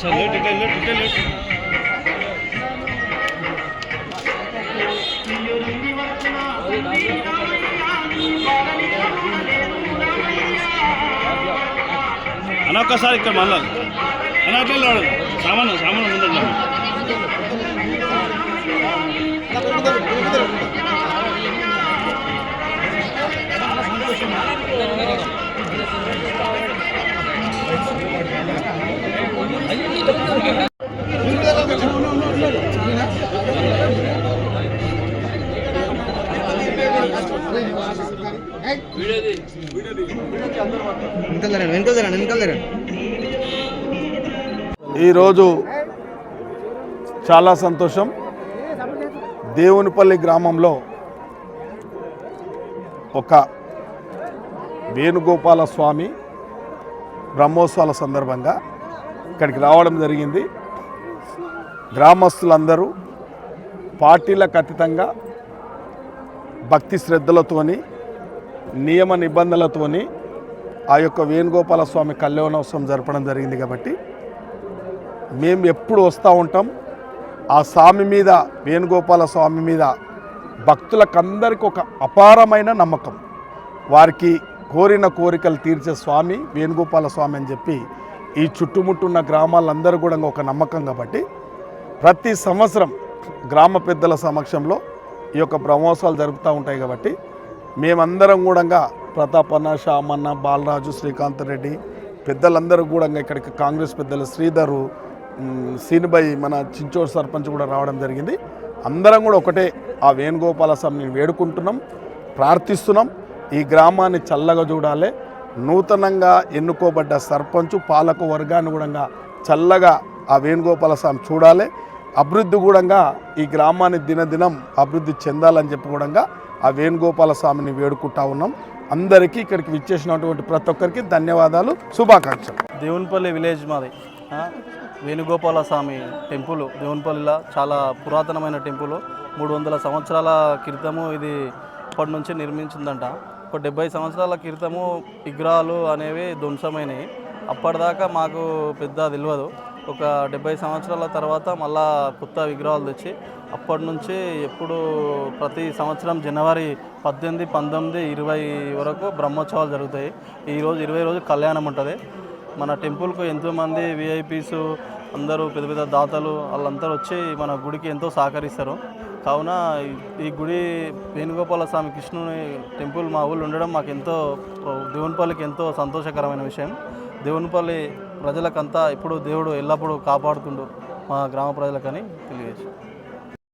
రూప్యాణి దక్షిణాయాం ప్రతిగ్రహే నాగస్త అన్న ఒక్కసారి ఇక్కడ మళ్ళా. అన్న అట్లా సామాను సామాను ముందు ఈరోజు చాలా సంతోషం. దేవునిపల్లి గ్రామంలో ఒక వేణుగోపాల స్వామి బ్రహ్మోత్సవాల సందర్భంగా ఇక్కడికి రావడం జరిగింది. గ్రామస్తులందరూ పార్టీలకు అతీతంగా భక్తి శ్రద్ధలతోని నియమ నిబంధనలతోని ఆ యొక్క వేణుగోపాల స్వామి కళ్యాణోత్సవం జరపడం జరిగింది కాబట్టి మేము ఎప్పుడు వస్తూ ఉంటాం. ఆ స్వామి మీద వేణుగోపాల స్వామి మీద భక్తులకందరికీ ఒక అపారమైన నమ్మకం. వారికి కోరిన కోరికలు తీర్చే స్వామి వేణుగోపాల స్వామి అని చెప్పి ఈ చుట్టుముట్టున్న గ్రామాలందరూ కూడా ఒక నమ్మకం కాబట్టి ప్రతి సంవత్సరం గ్రామ పెద్దల సమక్షంలో ఈ యొక్క బ్రహ్మోత్సవాలు జరుపుతూ ఉంటాయి కాబట్టి మేమందరం కూడా ప్రతాపన్న శ్యామన్న బాలరాజు శ్రీకాంత్ రెడ్డి పెద్దలందరూ కూడా ఇక్కడికి కాంగ్రెస్ పెద్దలు శ్రీధరు మ్, మన చించోడు సర్పంచ్ కూడా రావడం జరిగింది. అందరం కూడా ఒకటే ఆ వేణుగోపాల స్వామిని వేడుకుంటున్నాం ప్రార్థిస్తున్నాం. ఈ గ్రామాన్ని చల్లగా చూడాలి. నూతనంగా ఎన్నుకోబడ్డ సర్పంచ్ పాలక వర్గాన్ని కూడా చల్లగా ఆ వేణుగోపాల స్వామి చూడాలి. అభివృద్ధి కూడా ఈ గ్రామాన్ని దినదినం అభివృద్ధి చెందాలని చెప్పి కూడా ఆ వేణుగోపాల స్వామిని వేడుకుంటా ఉన్నాం. అందరికీ ఇక్కడికి విచ్చేసినటువంటి ప్రతి ఒక్కరికి ధన్యవాదాలు శుభాకాంక్షలు. దేవునిపల్లి విలేజ్ మాది. వేణుగోపాల స్వామి టెంపుల్. దేవునిపల్లిలో చాలా పురాతనమైన టెంపుల్. మూడు వందల సంవత్సరాల క్రితము ఇది అప్పటి నుంచి నిర్మించిందంట. ఒక డెబ్బై సంవత్సరాల క్రితము విగ్రహాలు అనేవి ధ్వంసమైనవి అప్పటిదాకా మాకు పెద్ద తెలియదు ఒక డెబ్బై సంవత్సరాల తర్వాత మళ్ళా కొత్త విగ్రహాలు తెచ్చి అప్పటి నుంచి ఎప్పుడు ప్రతి సంవత్సరం జనవరి పద్దెనిమిది పంతొమ్మిది ఇరవై వరకు బ్రహ్మోత్సవాలు జరుగుతాయి. ఈరోజు ఇరవై రోజు కళ్యాణం ఉంటుంది. మన టెంపుల్కు ఎంతోమంది విఐపీస్ అందరూ పెద్ద పెద్ద దాతలు వాళ్ళందరూ వచ్చి మన గుడికి ఎంతో సహకరిస్తారు. కావున ఈ- గుడి వేణుగోపాల స్వామి కృష్ణుని టెంపుల్ మా ఊళ్ళో ఉండడం మాకు ఎంతో దేవునిపల్లికి ఎంతో సంతోషకరమైన విషయం. దేవునిపల్లి ప్రజలకంతా ఇప్పుడు దేవుడు ఎల్లప్పుడూ కాపాడుతుండు మా గ్రామ ప్రజలకని తెలియజేసి